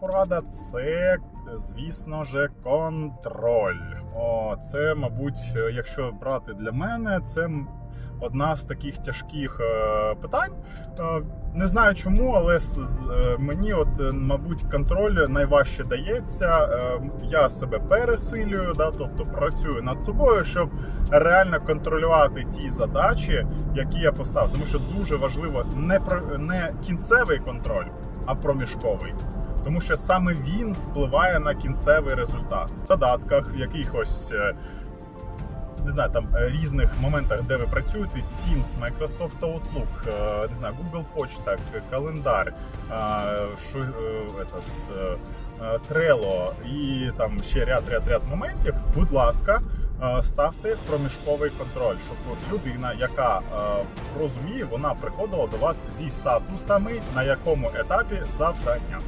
порада це, звісно ж, контроль. О, це, мабуть, якщо брати для мене, це одна з таких тяжких е, питань. Е, не знаю чому, але з- е, мені, от, мабуть, контроль найважче дається. Я себе пересилюю, да, тобто працюю над собою, щоб реально контролювати ті задачі, які я поставив. Тому що дуже важливо не про не кінцевий контроль, а проміжковий. Тому що саме він впливає на кінцевий результат. В додатках, в якихось е, не знаю, там е, різних моментах, де ви працюєте, Teams, Microsoft Outlook, е, не знаю, Google Почта, календар, що, этот, Trello і там ще ряд ряд ряд моментів. Будь ласка, ставте проміжковий контроль, щоб людина, яка розуміє, вона приходила до вас зі статусами, на якому етапі завдання.